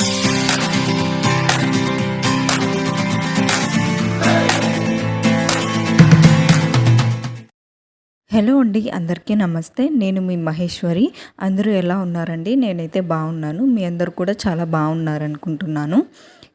Hello అండి అందరికీ నమస్తే. నేను మీ మహేశ్వరి. అందరూ ఎలా ఉన్నారండి? నేనైతే బాగున్నాను. మీ అందరు కూడా చాలా బాగున్నారనుకుంటున్నాను.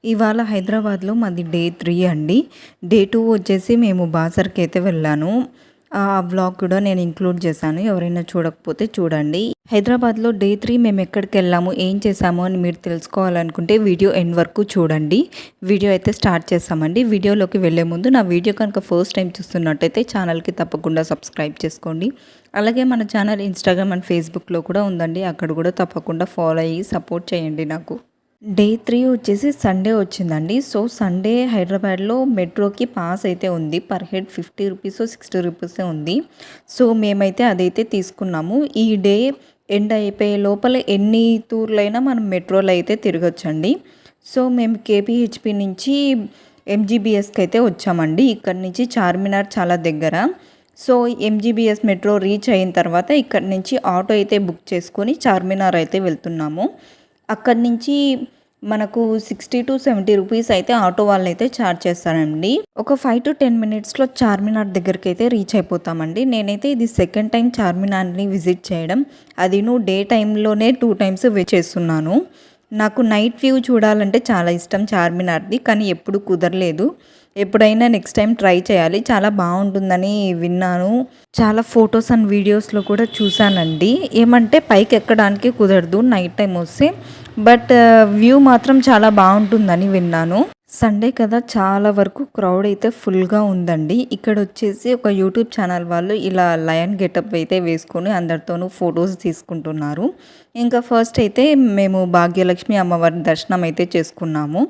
ఇవాళ హైదరాబాద్లో మాది డే త్రీ అండి. డే టూ వచ్చేసి మేము బాసర్కి అయితే వెళ్ళాను. ఆ వ్లాగ్ కూడా నేను ఇంక్లూడ్ చేశాను. ఎవరైనా చూడకపోతే చూడండి. హైదరాబాద్లో డే త్రీ మేము ఎక్కడికి వెళ్ళాము ఏం చేసాము అని మీరు తెలుసుకోవాలనుకుంటే వీడియో ఎండ్ వరకు చూడండి. వీడియో అయితే స్టార్ట్ చేస్తామండి. వీడియోలోకి వెళ్ళే ముందు నా వీడియో కనుక ఫస్ట్ టైం చూస్తున్నట్టయితే ఛానల్కి తప్పకుండా సబ్స్క్రైబ్ చేసుకోండి. అలాగే మన ఛానల్ ఇన్స్టాగ్రామ్ అండ్ ఫేస్బుక్లో కూడా ఉందండి. అక్కడ కూడా తప్పకుండా ఫాలో అయ్యి సపోర్ట్ చేయండి నాకు. డే త్రీ వచ్చేసి సండే వచ్చిందండి. సో సండే హైదరాబాద్లో మెట్రోకి పాస్ అయితే ఉంది. Per head fifty rupees sixty రూపీసే ఉంది. సో మేమైతే అదైతే తీసుకున్నాము. ఈ డే ఎండ్ అయిపోయే లోపల ఎన్ని టూర్లైనా మనం మెట్రోలో అయితే తిరగొచ్చండి. సో మేము కేపీహెచ్పి నుంచి ఎంజీబీఎస్కి అయితే వచ్చామండి. ఇక్కడ నుంచి చార్మినార్ చాలా దగ్గర. సో ఎంజీబీఎస్ మెట్రో రీచ్ అయిన తర్వాత ఇక్కడ నుంచి ఆటో అయితే బుక్ చేసుకొని చార్మినార్ అయితే వెళ్తున్నాము. అక్కడి నుంచి మనకు సిక్స్టీ టు సెవెంటీ రూపీస్ అయితే ఆటో వాళ్ళు అయితే ఛార్జ్ చేస్తారండి. ఒక ఫైవ్ టు టెన్ మినిట్స్లో చార్మినార్ దగ్గరికి అయితే రీచ్ అయిపోతామండి. నేనైతే ఇది సెకండ్ టైం చార్మినార్ని విజిట్ చేయడం. అది నువ్వు డే టైంలోనే టూ టైమ్స్ చేస్తున్నాను. నాకు నైట్ వ్యూ చూడాలంటే చాలా ఇష్టం చార్మినార్ది కానీ ఎప్పుడు కుదరలేదు. ఎప్పుడైనా నెక్స్ట్ టైం ట్రై చేయాలి. చాలా బాగుంటుందని విన్నాను. చాలా ఫొటోస్ అండ్ వీడియోస్లో కూడా చూశానండి. ఏమంటే పైకి ఎక్కడానికి కుదరదు నైట్ టైం వస్తే. బట్ వ్యూ uh, మాత్రం చాలా బాగుంటుందని విన్నాను. సండే కదా చాలా వరకు క్రౌడ్ అయితే ఫుల్గా ఉందండి. ఇక్కడ వచ్చేసి ఒక యూట్యూబ్ ఛానల్ వాళ్ళు ఇలా లయన్ గెటప్ అయితే వేసుకొని అందరితోనూ ఫొటోస్ తీసుకుంటున్నారు. ఇంకా ఫస్ట్ అయితే మేము భాగ్యలక్ష్మి అమ్మవారి దర్శనం అయితే చేసుకున్నాము.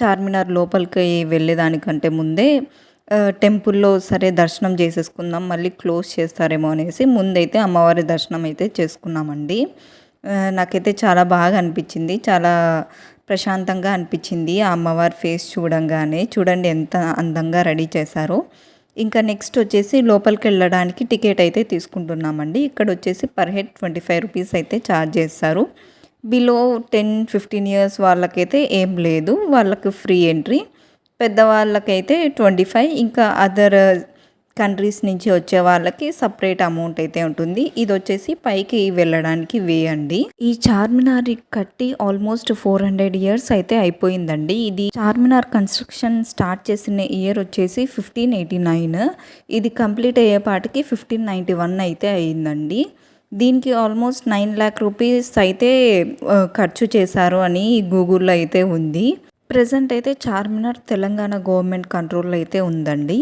చార్మినార్ లోపలికి వెళ్ళేదానికంటే ముందే టెంపుల్లో సరే దర్శనం చేసేసుకుందాం మళ్ళీ క్లోజ్ చేస్తారేమో అనేసి ముందైతే అమ్మవారి దర్శనం అయితే చేసుకున్నామండి. నాకైతే చాలా బాగా అనిపించింది చాలా ప్రశాంతంగా అనిపించింది ఆ అమ్మవారి ఫేస్ చూడంగానే. చూడండి ఎంత అందంగా రెడీ చేశారో. ఇంకా నెక్స్ట్ వచ్చేసి లోపలికి వెళ్ళడానికి టికెట్ అయితే తీసుకుంటున్నామండి. ఇక్కడ వచ్చేసి per head twenty five rupees అయితే ఛార్జ్ చేస్తారు. బిలో టెన్ ఫిఫ్టీన్ ఇయర్స్ వాళ్ళకైతే ఏం లేదు. వాళ్ళకి ఫ్రీ ఎంట్రీ. పెద్దవాళ్ళకైతే ట్వంటీ ఫైవ్. ఇంకా అదర్ కంట్రీస్ నుంచి వచ్చే వాళ్ళకి సపరేట్ అమౌంట్ అయితే ఉంటుంది. ఇది వచ్చేసి పైకి వెళ్ళడానికి వే అండి ఈ చార్మినార్ కట్టి ఆల్మోస్ట్ ఫోర్ హండ్రెడ్ ఇయర్స్ అయితే అయిపోయిందండి. ఇది చార్మినార్ కన్స్ట్రక్షన్ స్టార్ట్ చేసిన ఇయర్ వచ్చేసి ఫిఫ్టీన్ ఎయిటీ నైన్. ఇది కంప్లీట్ అయ్యేపాటికి ఫిఫ్టీన్ నైంటీ వన్ అయితే అయ్యిందండి దీనికి ఆల్మోస్ట్ నైన్ ల్యాక్ రూపీస్ అయితే ఖర్చు చేశారు అని గూగుల్లో అయితే ఉంది. ప్రజెంట్ అయితే చార్మినార్ తెలంగాణ గవర్నమెంట్ కంట్రోల్లో అయితే ఉందండి.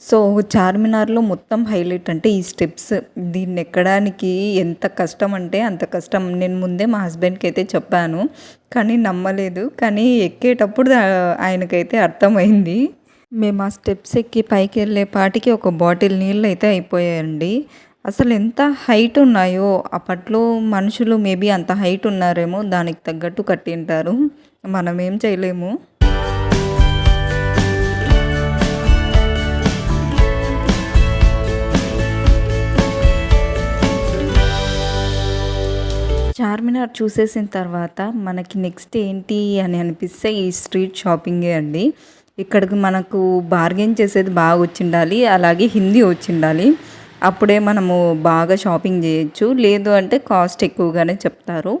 సో చార్మినార్లో మొత్తం హైలైట్ అంటే ఈ స్టెప్స్. దీన్ని ఎక్కడానికి ఎంత కష్టం అంటే అంత కష్టం. నేను ముందే మా హస్బెండ్కి అయితే చెప్పాను కానీ నమ్మలేదు. కానీ ఎక్కేటప్పుడు ఆయనకైతే అర్థమైంది. మేము ఆ స్టెప్స్ ఎక్కి పైకి వెళ్ళే పాటికి ఒక బాటిల్ నీళ్ళు అయితే అయిపోయాయండి. అసలు ఎంత హైట్ ఉన్నాయో అప్పట్లో మనుషులు మేబీ అంత హైట్ ఉన్నారేమో దానికి తగ్గట్టు కట్టింటారు. మనం ఏం చేయలేము. చార్మినార్ చూసేసిన తర్వాత మనకి నెక్స్ట్ ఏంటి అని అనిపిస్తే ఈ స్ట్రీట్ షాపింగే అండి. ఇక్కడికి మనకు బార్గెన్ చేసేది బాగా వచ్చిండాలి అలాగే హిందీ వచ్చిండాలి. అప్పుడే మనము బాగా షాపింగ్ చేయొచ్చు. లేదు అంటే కాస్ట్ ఎక్కువగానే చెప్తారు.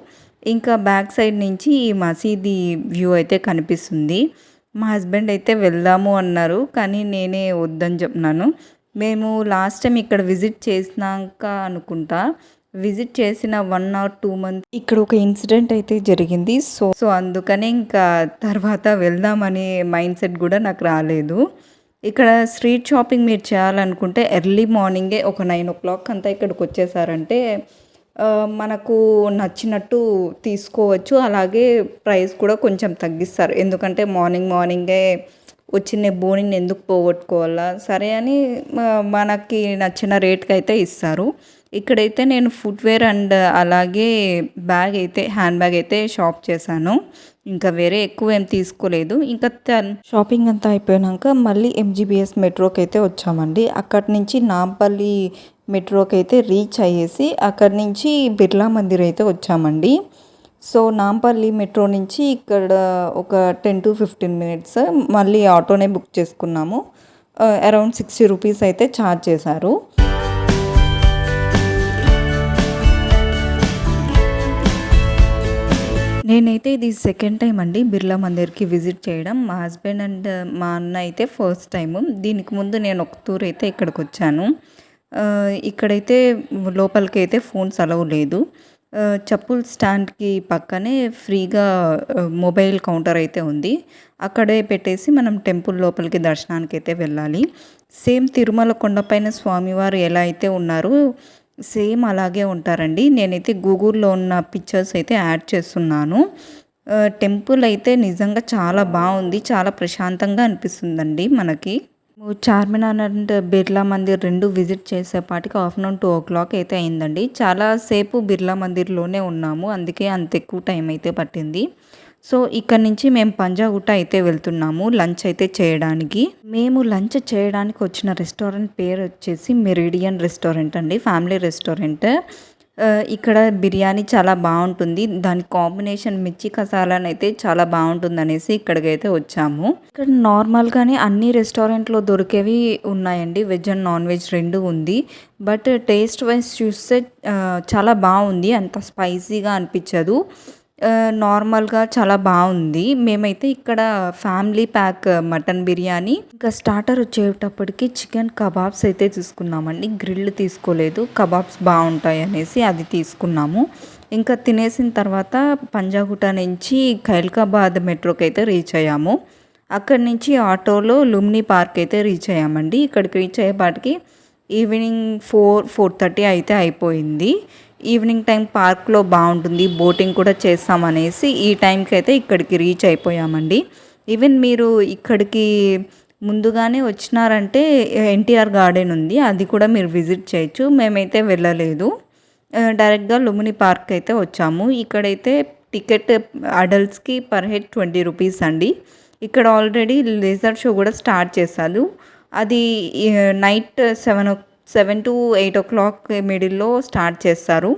ఇంకా బ్యాక్ సైడ్ నుంచి ఈ మసీది వ్యూ అయితే కనిపిస్తుంది. మా హస్బెండ్ అయితే వెళ్దాము అన్నారు కానీ నేనే వద్దని చెప్తున్నాను మేము లాస్ట్ టైం ఇక్కడ విజిట్ చేసినాక అనుకుంటా విజిట్ చేసిన వన్ ఆర్ టూ మంత్ ఇక్కడ ఒక ఇన్సిడెంట్ అయితే జరిగింది. సో సో అందుకనే ఇంకా తర్వాత వెళ్దామనే మైండ్ సెట్ కూడా నాకు రాలేదు. ఇక్కడ స్ట్రీట్ షాపింగ్ మీరు చేయాలనుకుంటే ఎర్లీ మార్నింగే ఒక నైన్ ఓ క్లాక్ అంతా ఇక్కడికి వచ్చేసారంటే మనకు నచ్చినట్టు తీసుకోవచ్చు. అలాగే ప్రైస్ కూడా కొంచెం తగ్గిస్తారు. ఎందుకంటే మార్నింగ్ మార్నింగే వచ్చిన బోనిని ఎందుకు పోగొట్టుకోవాలా? సరే అని మనకి నచ్చిన రేట్కి అయితే ఇస్తారు. ఇక్కడైతే నేను ఫుట్వేర్ అండ్ అలాగే బ్యాగ్ అయితే హ్యాండ్ బ్యాగ్ అయితే షాప్ చేశాను. ఇంకా వేరే ఎక్కువ ఏం తీసుకోలేదు. ఇంకా షాపింగ్ అంతా అయిపోయాక మళ్ళీ ఎంజీబీఎస్ మెట్రోకి అయితే వచ్చామండి. అక్కడి నుంచి నాంపల్లి మెట్రోకి అయితే రీచ్ అయ్యేసి అక్కడి నుంచి బిర్లా మందిర్ అయితే వచ్చామండి. సో నాంపల్లి మెట్రో నుంచి ఇక్కడ ఒక టెన్ టు ఫిఫ్టీన్ మినిట్స్ మళ్ళీ ఆటోనే బుక్ చేసుకున్నాము. అరౌండ్ సిక్స్టీ రూపీస్ అయితే ఛార్జ్ చేశారు. నేనైతే ఇది సెకండ్ టైం అండి బిర్లా మందిర్కి విజిట్ చేయడం. మా హస్బెండ్ అండ్ మా అన్న అయితే ఫస్ట్ టైము దీనికి ముందు నేను ఒక టూర్ అయితే ఇక్కడికి వచ్చాను. ఇక్కడైతే లోపలికి అయితే ఫోన్స్ అలవ్ లేదు. ఆ, స్టాండ్కి పక్కనే ఫ్రీగా మొబైల్ కౌంటర్ అయితే ఉంది. అక్కడే పెట్టేసి మనం టెంపుల్ లోపలికి దర్శనానికి అయితే వెళ్ళాలి. సేమ్ తిరుమల కొండపైన స్వామివారు ఎలా అయితే ఉన్నారో సేమ్ అలాగే ఉంటారండి. నేనైతే గూగుల్లో ఉన్న పిక్చర్స్ అయితే యాడ్ చేస్తున్నాను. టెంపుల్ అయితే నిజంగా చాలా బాగుంది. చాలా ప్రశాంతంగా అనిపిస్తుందండి మనకి. చార్మినార్ అండ్ బిర్లా మందిర్ రెండు విజిట్ చేసేపాటికి ఆఫ్టర్నూన్ టూ ఓ క్లాక్ అయితే అయిందండి. చాలా సేపు బిర్లా మందిర్లోనే ఉన్నాము. అందుకే అంత ఎక్కువ టైం అయితే పట్టింది. సో ఇక్కడ నుంచి మేము పంజాగుట్ట అయితే వెళ్తున్నాము లంచ్ అయితే చేయడానికి. మేము లంచ్ చేయడానికి వచ్చిన రెస్టారెంట్ పేరు వచ్చేసి మెరిడియన్ రెస్టారెంట్ అండి ఫ్యామిలీ రెస్టారెంట్. ఇక్కడ బిర్యానీ చాలా బాగుంటుంది. దాని కాంబినేషన్ మిర్చి కసాలాన్ అయితే చాలా బాగుంటుంది అనేసి ఇక్కడికైతే వచ్చాము. ఇక్కడ నార్మల్గానే అన్ని రెస్టారెంట్లో దొరికేవి ఉన్నాయండి వెజ్ అండ్ నాన్ వెజ్ రెండు ఉంది. బట్ టేస్ట్ వైజ్ చూస్తే చాలా బాగుంది. అంత స్పైసీగా అనిపించదు. నార్మల్గా చాలా బాగుంది. మేమైతే ఇక్కడ ఫ్యామిలీ ప్యాక్ మటన్ బిర్యానీ. ఇంకా స్టార్టర్ వచ్చేటప్పటికి చికెన్ కబాబ్స్ అయితే తీసుకున్నామండి. గ్రిల్ తీసుకోలేదు. కబాబ్స్ బాగుంటాయి అనేసి అది తీసుకున్నాము. ఇంకా తినేసిన తర్వాత పంజాగుట్ట నుంచి ఖైల్కాబాద్ మెట్రోకి అయితే రీచ్ అయ్యాము. అక్కడి నుంచి ఆటోలో లుమ్ని పార్క్ అయితే రీచ్ అయ్యామండి. ఇక్కడికి రీచ్ అయ్యేపాటికి ఈవినింగ్ ఫోర్ ఫోర్ థర్టీ అయితే అయిపోయింది. ఈవినింగ్ టైం పార్క్లో బాగుంటుంది బోటింగ్ కూడా చేస్తామనేసి ఈ టైంకి అయితే ఇక్కడికి రీచ్ అయిపోయామండి. ఈవెన్ మీరు ఇక్కడికి ముందుగానే వచ్చినారంటే ఎన్టీఆర్ గార్డెన్ ఉంది అది కూడా మీరు విజిట్ చేయొచ్చు మేమైతే వెళ్ళలేదు. డైరెక్ట్గా లుమిని పార్క్ అయితే వచ్చాము. ఇక్కడైతే టికెట్ అడల్ట్స్కి పర్ హెడ్ ట్వంటీ రూపీస్ అండి. ఇక్కడ ఆల్రెడీ లేజర్ షో కూడా స్టార్ట్ చేశారు. అది night seven oh seven to eight o'clock మిడిల్లో స్టార్ట్ చేస్తారు.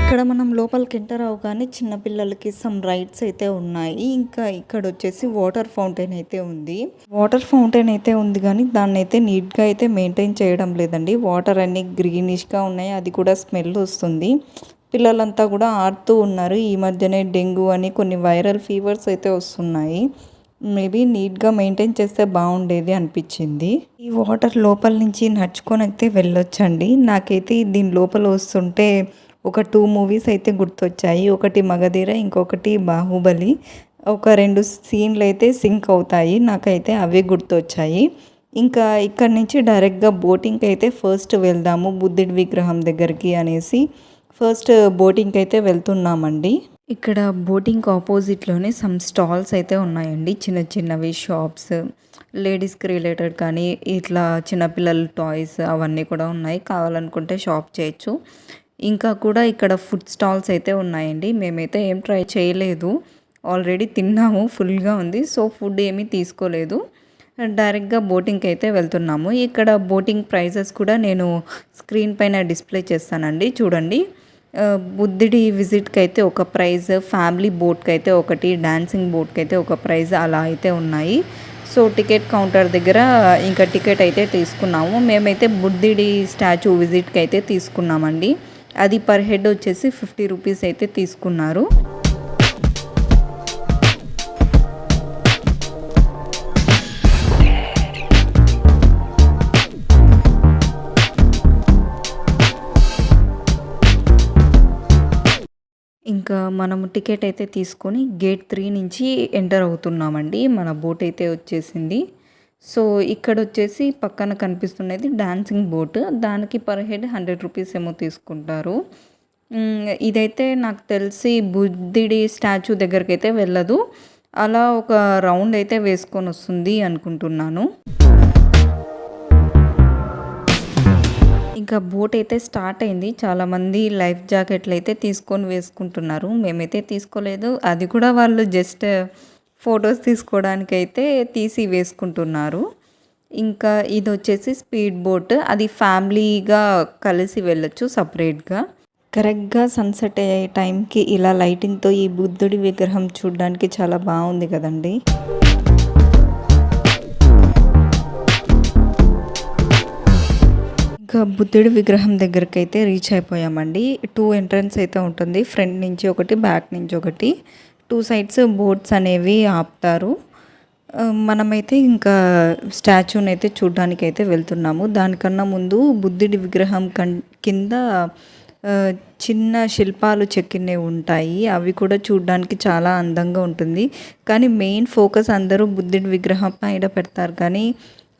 ఇక్కడ మనం లోపలికి ఎంటర్ అవగానే చిన్నపిల్లలకి సమ్ రైడ్స్ అయితే ఉన్నాయి. ఇంకా ఇక్కడ వచ్చేసి వాటర్ ఫౌంటైన్ అయితే ఉంది. వాటర్ ఫౌంటైన్ అయితే ఉంది కానీ దాన్ని అయితే నీట్గా అయితే మెయింటైన్ చేయడం లేదండి. వాటర్ అన్ని గ్రీనిష్గా ఉన్నాయి. అది కూడా స్మెల్ వస్తుంది. పిల్లలంతా కూడా ఆడుతూ ఉన్నారు. ఈ మధ్యనే డెంగ్యూ అని కొన్ని వైరల్ ఫీవర్స్ అయితే వస్తున్నాయి. మేబీ నీట్గా మెయింటైన్ చేస్తే బాగుండేది అనిపించింది. ఈ వాటర్ లోపల నుంచి నడుచుకొని అయితే వెళ్ళొచ్చండి. నాకైతే దీని లోపల వస్తుంటే ఒక టూ మూవీస్ అయితే గుర్తొచ్చాయి. ఒకటి మగధీర ఇంకొకటి బాహుబలి. ఒక రెండు సీన్లు అయితే సింక్ అవుతాయి. నాకైతే అవే గుర్తొచ్చాయి. ఇంకా ఇక్కడ నుంచి డైరెక్ట్గా బోటింగ్కి అయితే ఫస్ట్ వెళ్దాము బుద్ధుడి విగ్రహం దగ్గరికి అనేసి. ఫస్ట్ బోటింగ్కి అయితే వెళ్తున్నామండి. ఇక్కడ బోటింగ్ ఆపోజిట్లోనే సమ్ స్టాల్స్ అయితే ఉన్నాయండి. చిన్న చిన్నవి షాప్స్ లేడీస్కి రిలేటెడ్ కానీ ఇట్లా చిన్నపిల్లల టాయ్స్ అవన్నీ కూడా ఉన్నాయి. కావాలనుకుంటే షాప్ చేయొచ్చు. ఇంకా కూడా ఇక్కడ ఫుడ్ స్టాల్స్ అయితే ఉన్నాయండి. మేమైతే ఏం ట్రై చేయలేదు. ఆల్రెడీ తిన్నాము ఫుల్గా ఉంది. సో ఫుడ్ ఏమీ తీసుకోలేదు. డైరెక్ట్గా బోటింగ్కి అయితే వెళ్తున్నాము. ఇక్కడ బోటింగ్ ప్రైజెస్ కూడా నేను స్క్రీన్ పైన డిస్ప్లే చేస్తానండి. చూడండి. బుద్ధుడి విజిట్కి అయితే ఒక ప్రైజ్ ఫ్యామిలీ బోట్కి అయితే ఒకటి డాన్సింగ్ బోట్కి అయితే ఒక ప్రైజ్ అలా అయితే ఉన్నాయి. సో టికెట్ కౌంటర్ దగ్గర ఇంకా టికెట్ అయితే తీసుకున్నాము. మేమైతే బుద్ధుడి స్టాచ్యూ విజిట్కి అయితే తీసుకున్నామండి. అది పర్ హెడ్ వచ్చేసి ఫిఫ్టీ రూపీస్ అయితే తీసుకున్నారు. మనము మనం టికెట్ అయితే తీసుకొని గేట్ త్రీ నుంచి ఎంటర్ అవుతున్నామండి. మన బోట్ అయితే వచ్చేసింది. సో ఇక్కడ వచ్చేసి పక్కన కనిపిస్తున్నది డాన్సింగ్ బోట్. దానికి పర్ హెడ్ హండ్రెడ్ రూపీస్ ఏమో తీసుకుంటారు. ఇదైతే నాకు తెలిసి బుద్ధుడి స్టాచ్యూ దగ్గరికి అయితే వెళ్ళదు. అలా ఒక రౌండ్ అయితే వేసుకొని వస్తుంది అనుకుంటున్నాను. ఇంకా బోట్ అయితే స్టార్ట్ అయింది. చాలామంది లైఫ్ జాకెట్లు అయితే తీసుకొని వేసుకుంటున్నారు. మేమైతే తీసుకోలేదు. అది కూడా వాళ్ళు జస్ట్ ఫొటోస్ తీసుకోవడానికి అయితే తీసి వేసుకుంటున్నారు. ఇంకా ఇది వచ్చేసి స్పీడ్ బోట్. అది ఫ్యామిలీగా కలిసి వెళ్ళొచ్చు సపరేట్గా. కరెక్ట్గా సన్సెట్ అయ్యే టైంకి ఇలా లైటింగ్తో ఈ బుద్ధుడి విగ్రహం చూడడానికి చాలా బాగుంది కదండి. ఇంకా బుద్ధుడి విగ్రహం దగ్గరికి అయితే రీచ్ అయిపోయామండి. టూ ఎంట్రన్స్ అయితే ఉంటుంది. ఫ్రంట్ నుంచి ఒకటి బ్యాక్ నుంచి ఒకటి. టూ సైడ్స్ బోట్స్ అనేవి ఆపుతారు. మనమైతే ఇంకా స్టాచ్యూని అయితే చూడడానికి అయితే వెళ్తున్నాము. దానికన్నా ముందు బుద్ధుడి విగ్రహం కన్ కింద చిన్న శిల్పాలు చెక్కినవి ఉంటాయి. అవి కూడా చూడడానికి చాలా అందంగా ఉంటుంది. కానీ మెయిన్ ఫోకస్ అందరూ బుద్ధుడి విగ్రహం పైన పెడతారు. కానీ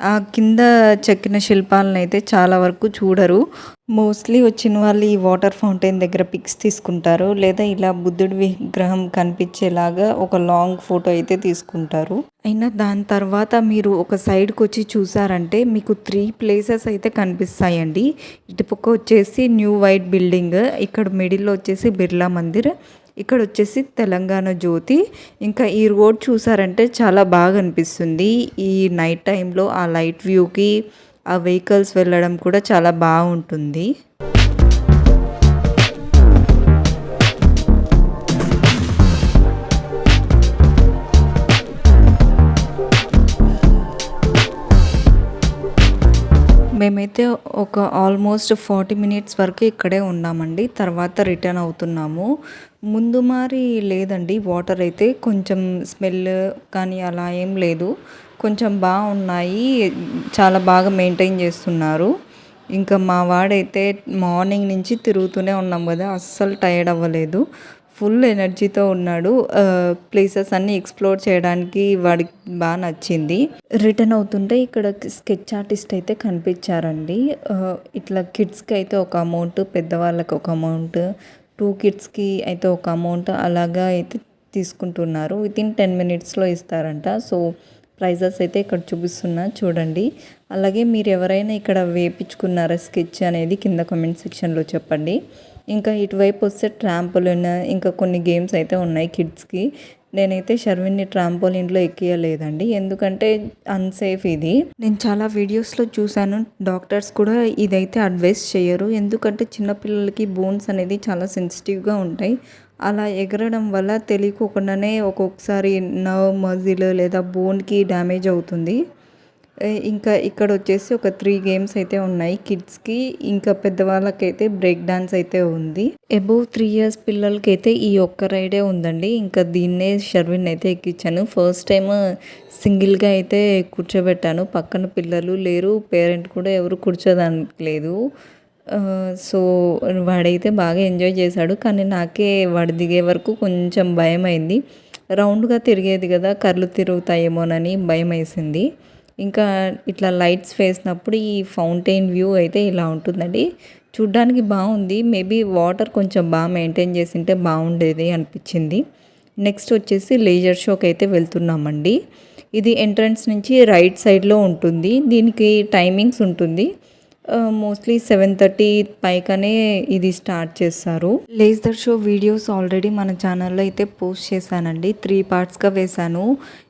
ఆ కింద చెక్కిన శిల్పాలను అయితే చాలా వరకు చూడరు. మోస్ట్లీ వచ్చిన వాళ్ళు ఈ వాటర్ ఫౌంటైన్ దగ్గర పిక్స్ తీసుకుంటారు లేదా ఇలా బుద్ధుడి విగ్రహం కనిపించేలాగా ఒక లాంగ్ ఫోటో అయితే తీసుకుంటారు. అయినా దాని తర్వాత మీరు ఒక సైడ్కి వచ్చి చూసారంటే మీకు త్రీ ప్లేసెస్ అయితే కనిపిస్తాయండి. ఇటుపక్క వచ్చేసి న్యూ వైట్ బిల్డింగ్ ఇక్కడ మిడిల్లో వచ్చేసి బిర్లా మందిర్ ఇక్కడ వచ్చేసి తెలంగాణ జ్యోతి. ఇంకా ఈ రోడ్ చూసారంటే చాలా బాగా అనిపిస్తుంది. ఈ నైట్ టైంలో ఆ లైట్ వ్యూకి ఆ వెహికల్స్ వెళ్ళడం కూడా చాలా బాగుంటుంది. మేమైతే ఒక ఆల్మోస్ట్ ఫార్టీ మినిట్స్ వరకు ఇక్కడే ఉన్నామండి. తర్వాత రిటర్న్ అవుతున్నాము. ముందు మరి లేదండి. వాటర్ అయితే కొంచెం స్మెల్ కానీ అలా ఏం లేదు. కొంచెం బాగున్నాయి. చాలా బాగా మెయింటైన్ చేస్తున్నారు. ఇంకా మా వాడైతే మార్నింగ్ నుంచి తిరుగుతూనే ఉన్నాం కదా. అస్సలు టైర్డ్ అవ్వలేదు. ఫుల్ ఎనర్జీతో ఉన్నాడు. ప్లేసెస్ అన్నీ ఎక్స్ప్లోర్ చేయడానికి వాడికి బాగా నచ్చింది. రిటర్న్ అవుతుంటే ఇక్కడ స్కెచ్ ఆర్టిస్ట్ అయితే కనిపించారండి. ఇట్లా కిడ్స్కి అయితే ఒక అమౌంట్ పెద్దవాళ్ళకి ఒక అమౌంట్ టూ కిడ్స్కి అయితే ఒక అమౌంట్ అలాగా అయితే తీసుకుంటున్నారు. వితిన్ టెన్ మినిట్స్లో ఇస్తారంట. సో ప్రైజెస్ అయితే ఇక్కడ చూపిస్తున్నా చూడండి. అలాగే మీరు ఎవరైనా ఇక్కడ వేపించుకున్నారా స్కెచ్ అనేది కింద కామెంట్ సెక్షన్లో చెప్పండి. ఇంకా ఇటువైపు వస్తే ట్రాంపోలిన్ ఇంకా కొన్ని గేమ్స్ అయితే ఉన్నాయి కిడ్స్కి. నేనైతే షర్విన్ని ట్రాంపోలిన్లో ఎక్కియలేదండి. ఎందుకంటే అన్సేఫ్ ఇది. నేను చాలా వీడియోస్లో చూశాను డాక్టర్స్ కూడా ఇదైతే అడ్వైస్ చేయరు ఎందుకంటే చిన్నపిల్లలకి బోన్స్ అనేది చాలా సెన్సిటివ్గా ఉంటాయి. అలా ఎగరడం వల్ల తెలియకోకుండానే ఒక్కొక్కసారి నర్వ్ మజిల్ లేదా బోన్కి డ్యామేజ్ అవుతుంది. ఇంకా ఇక్కడ వచ్చేసి ఒక త్రీ గేమ్స్ అయితే ఉన్నాయి కిడ్స్కి ఇంకా పెద్దవాళ్ళకైతే బ్రేక్ డాన్స్ అయితే ఉంది. అబౌవ్ త్రీ ఇయర్స్ పిల్లలకి అయితే ఈ ఒక్క రైడే ఉందండి. ఇంకా దీన్నే షర్విన్ అయితే ఎక్కించాను. ఫస్ట్ టైం సింగిల్గా అయితే కూర్చోబెట్టాను. పక్కన పిల్లలు లేరు పేరెంట్ కూడా ఎవరు కూర్చోదానికి లేదు. సో వాడైతే బాగా ఎంజాయ్ చేశాడు. కానీ నాకే వాడు దిగే వరకు కొంచెం భయం అయింది రౌండ్గా తిరిగేది కదా కళ్ళు తిరుగుతాయేమోనని భయం వేసింది ఇంకా ఇట్లా లైట్స్ వేసినప్పుడు ఈ ఫౌంటైన్ వ్యూ అయితే ఇలా ఉంటుందండి. చూడ్డానికి బాగుంది. మేబీ వాటర్ కొంచెం బాగా మెయింటైన్ చేసింటే బాగుండేది అనిపించింది. నెక్స్ట్ వచ్చేసి లేజర్ షోకి అయితే వెళ్తున్నామండి. ఇది ఎంట్రన్స్ నుంచి రైట్ సైడ్లో ఉంటుంది. దీనికి టైమింగ్స్ ఉంటుంది. మోస్ట్లీ సెవెన్ థర్టీ పైకనే ఇది స్టార్ట్ చేస్తారు. లేజర్ షో వీడియోస్ ఆల్రెడీ మన ఛానల్లో అయితే పోస్ట్ చేశానండి. త్రీ పార్ట్స్గా వేశాను.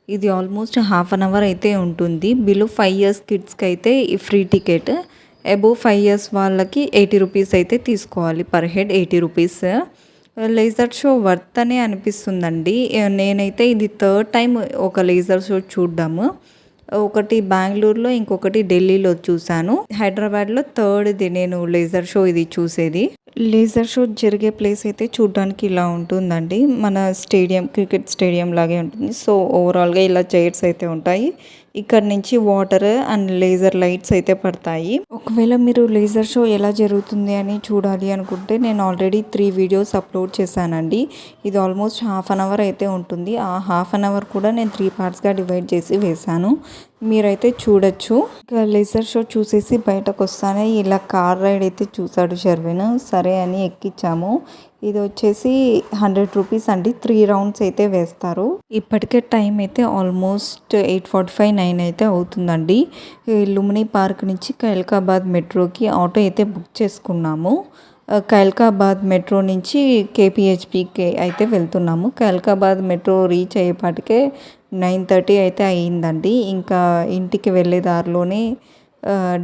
ఇది ఆల్మోస్ట్ హాఫ్ అన్ అవర్ అయితే ఉంటుంది. బిలో ఫైవ్ ఇయర్స్ కిడ్స్కి అయితే ఈ free ticket above five years వాళ్ళకి ఎయిటీ రూపీస్ అయితే తీసుకోవాలి. Per head eighty rupees laser show worth అనే అనిపిస్తుందండి. నేనైతే ఇది థర్డ్ టైం ఒక లేజర్ షో చూడ్డాము. ఒకటి బెంగళూరులో ఇంకొకటి ఢిల్లీలో చూశాను. హైదరాబాద్లో థర్డ్ది నేను లేజర్ షో ఇది చూసేది. లేజర్ షో జరిగే ప్లేస్ అయితే చూడడానికి ఇలా ఉంటుందండి. మన స్టేడియం క్రికెట్ స్టేడియం లాగే ఉంటుంది. సో ఓవరాల్గా ఇలా చైర్స్ అయితే ఉంటాయి. ఇక్కడ నుంచి వాటర్ అండ్ లేజర్ లైట్స్ అయితే పడతాయి. ఒకవేళ మీరు లేజర్ షో ఎలా జరుగుతుంది అని చూడాలి అనుకుంటే నేను ఆల్రెడీ త్రీ వీడియోస్ అప్లోడ్ చేశానండి. ఇది ఆల్మోస్ట్ హాఫ్ అన్ అవర్ అయితే ఉంటుంది. ఆ హాఫ్ అన్ అవర్ కూడా నేను త్రీ పార్ట్స్గా డివైడ్ చేసి వేశాను. మీరైతే చూడొచ్చు. ఇంకా లేజర్ షో చూసేసి బయటకు వస్తానే ఇలా కార్ రైడ్ అయితే చూశాడు షర్విన్. సరే అని ఎక్కించాము ఇది వచ్చేసి హండ్రెడ్ రూపీస్ అండి. త్రీ రౌండ్స్ అయితే వేస్తారు. ఇప్పటికే టైం అయితే almost eight forty five nine అయితే అవుతుందండి. ఈ లుమినీ పార్క్ నుంచి కైల్కాబాద్ మెట్రోకి ఆటో అయితే బుక్ చేసుకున్నాము. కైల్కాబాద్ మెట్రో నుంచి కేపీహెచ్పికి అయితే వెళ్తున్నాము. కైల్కాబాద్ మెట్రో రీచ్ అయ్యేపాటికే నైన్ థర్టీ అయితే అయ్యిందండి. ఇంకా ఇంటికి వెళ్ళే దారిలోనే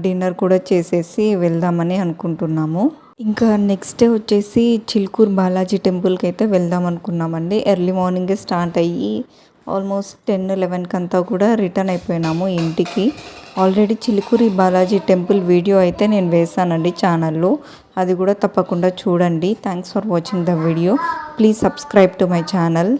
డిన్నర్ కూడా చేసేసి వెళ్దామని అనుకుంటున్నాము. ఇంకా నెక్స్ట్ డే వచ్చేసి చిల్కూర్ బాలాజీ టెంపుల్కి అయితే వెళ్దాం అనుకున్నామండి. ఎర్లీ మార్నింగే స్టార్ట్ అయ్యి ఆల్మోస్ట్ టెన్ లెవెన్కి అంతా కూడా రిటర్న్ అయిపోయినాము ఇంటికి. Already Chilkur Balaji temple video అయితే నేను వేసానండి ఛానల్లో. అది కూడా తప్పకుండా చూడండి. Thanks for watching the video. Please subscribe to my channel.